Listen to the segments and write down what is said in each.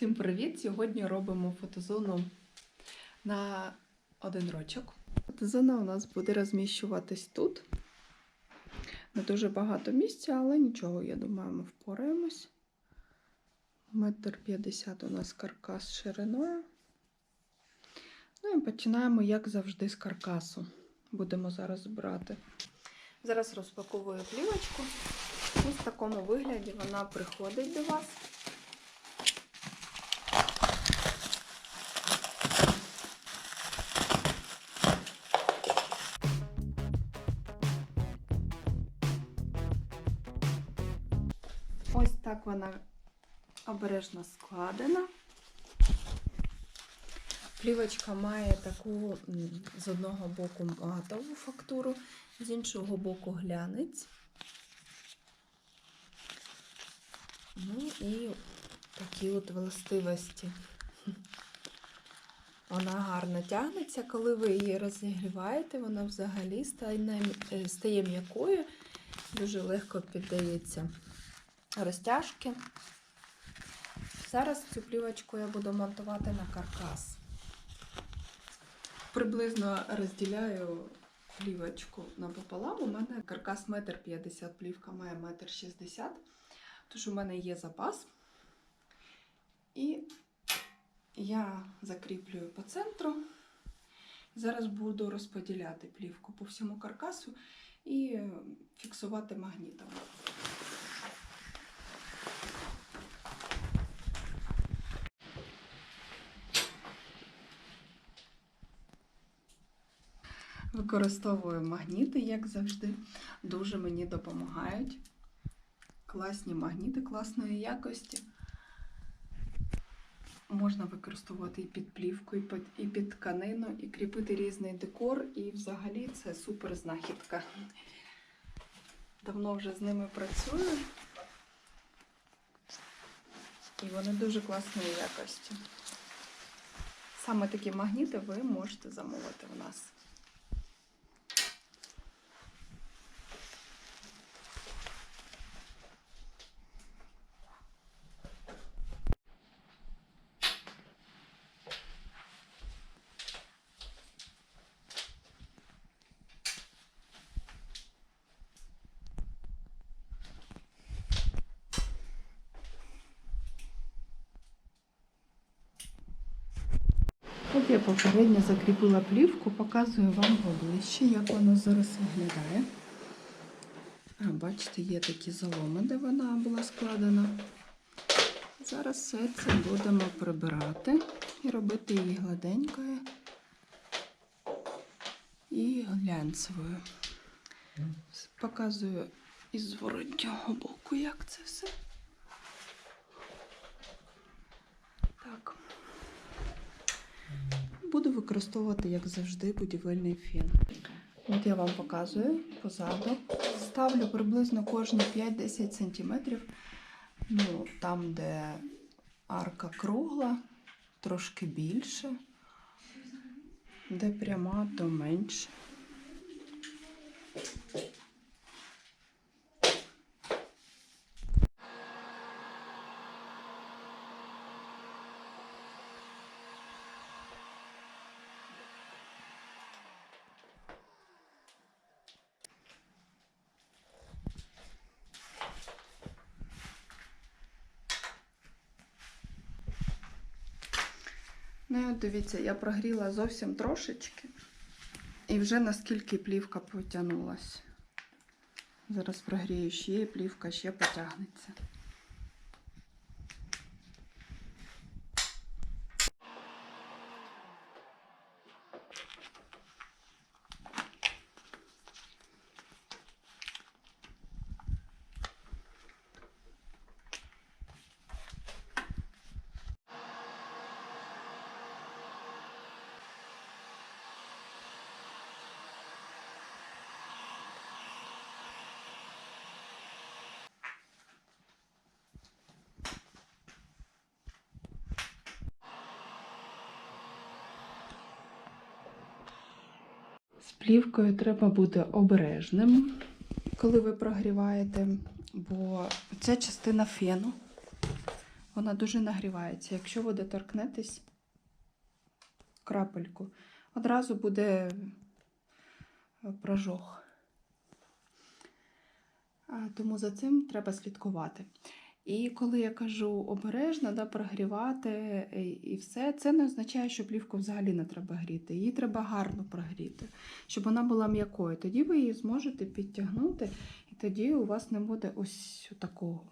Всім привіт! Сьогодні робимо фотозону на один рочок. Фотозона у нас буде розміщуватись тут. Не дуже багато місця, але нічого, я думаю, ми впораємось. Метр п'ятдесят у нас каркас шириною. Ну і починаємо, як завжди, з каркасу. Будемо зараз брати. Зараз розпаковую плівочку. Ось в такому вигляді вона приходить до вас. Ось так вона обережно складена. Плівочка має таку з одного боку матову фактуру, з іншого боку глянець. Ну і такі от властивості. Вона гарно тягнеться, коли ви її розігріваєте, вона взагалі е, стає м'якою, дуже легко піддається розтяжки. Зараз цю плівочку я буду монтувати на каркас. Приблизно розділяю плівочку напополам. У мене каркас 1,50 м, плівка має 1,60 м, тож у мене є запас. І я закріплюю по центру. Зараз буду розподіляти плівку по всьому каркасу і фіксувати магнітом. Використовую магніти, як завжди, дуже мені допомагають. Класні магніти класної якості. Можна використовувати і під плівку, і під, і під тканину, і кріпити різний декор, і взагалі це супер знахідка. Давно вже з ними працюю. І вони дуже класної якості. Саме такі магніти ви можете замовити у нас. От я попередньо закріпила плівку, показую вам поближче, як воно зараз виглядає. А, бачите, є такі заломи, де вона була складена. Зараз все це будемо прибирати і робити її гладенькою і глянцевою. Показую із зворотнього боку, як це все. Так. Буду використовувати, як завжди, будівельний фен. От я вам показую позаду. Ставлю приблизно кожні 5-10 см. Ну, там, де арка кругла, трошки більше, де пряма, то менше. Ну і от дивіться, я прогріла зовсім трошечки. І вже наскільки плівка потягнулася. Зараз прогрію ще, і плівка ще потягнеться. З плівкою треба бути обережним, коли ви прогріваєте, бо ця частина фену вона дуже нагрівається. Якщо ви доторкнетесь крапельку, одразу буде е, прожог. Тому за цим треба слідкувати. І коли я кажу обережно, да, прогрівати і, і все, це не означає, що плівку взагалі не треба гріти. Її треба гарно прогріти, щоб вона була м'якою. Тоді ви її зможете підтягнути, і тоді у вас не буде ось такого.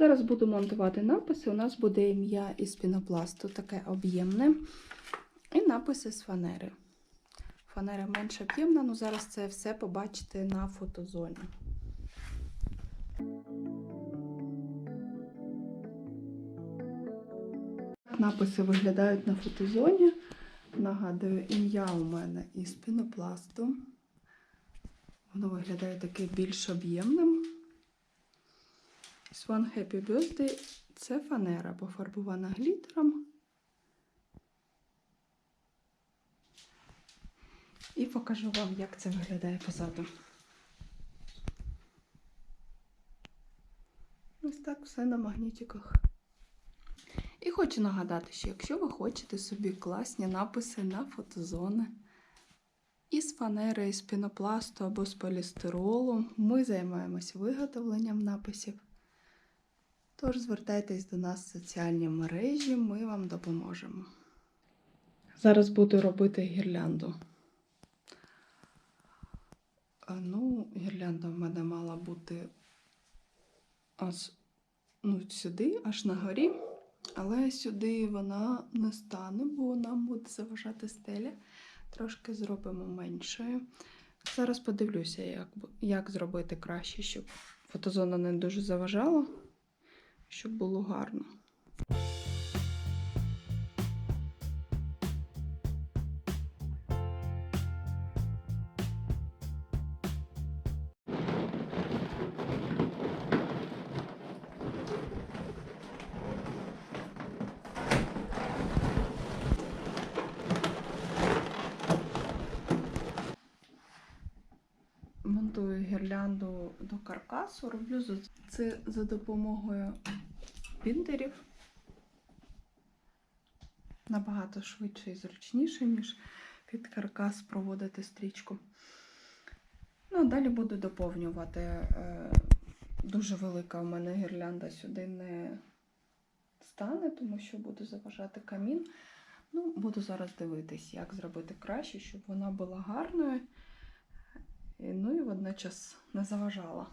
Зараз буду монтувати написи. У нас буде ім'я із пінопласту, таке об'ємне. І написи з фанери. Фанера менш об'ємна, ну зараз це все побачите на фотозоні. Написи виглядають на фотозоні. Нагадую, ім'я у мене із пінопласту. Воно виглядає таке більш об'ємним. Swan Happy Birthday це фанера пофарбована глітером. І покажу вам, як це виглядає позаду. Ось так все на магнітиках. І хочу нагадати, що якщо ви хочете собі класні написи на фотозони із фанери, із пінопласту або з полістиролу, ми займаємося виготовленням написів. Тож звертайтесь до нас в соціальні мережі, ми вам допоможемо. Зараз буду робити гірлянду. Ну, гірлянда в мене мала бути аж ну, сюди, аж на горі, але сюди вона не стане, бо нам буде заважати стеля. Трошки зробимо меншою. Зараз подивлюся, як, як зробити краще, щоб фотозона не дуже заважала щоб було гарно. Гірлянду до каркасу, роблю це за допомогою біндерів. Набагато швидше і зручніше, ніж під каркас проводити стрічку. Ну, а далі буду доповнювати. Е, дуже велика в мене гірлянда сюди не стане, тому що буду заважати камін. Ну, Буду зараз дивитись, як зробити краще, щоб вона була гарною, ну і водночас не заважала.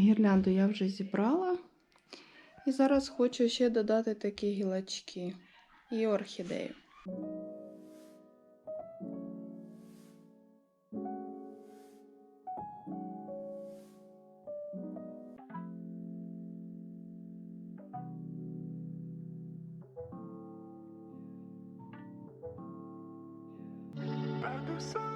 Гірлянду я вже зібрала. І зараз хочу ще додати такі гілочки і орхідею. Pas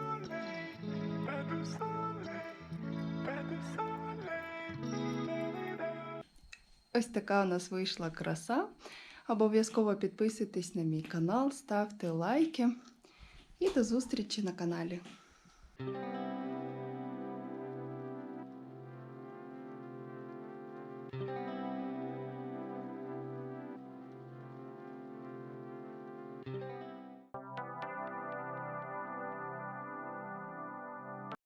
Ось така у нас вийшла краса. Обов'язково підписуйтесь на мій канал, ставте лайки і до зустрічі на каналі.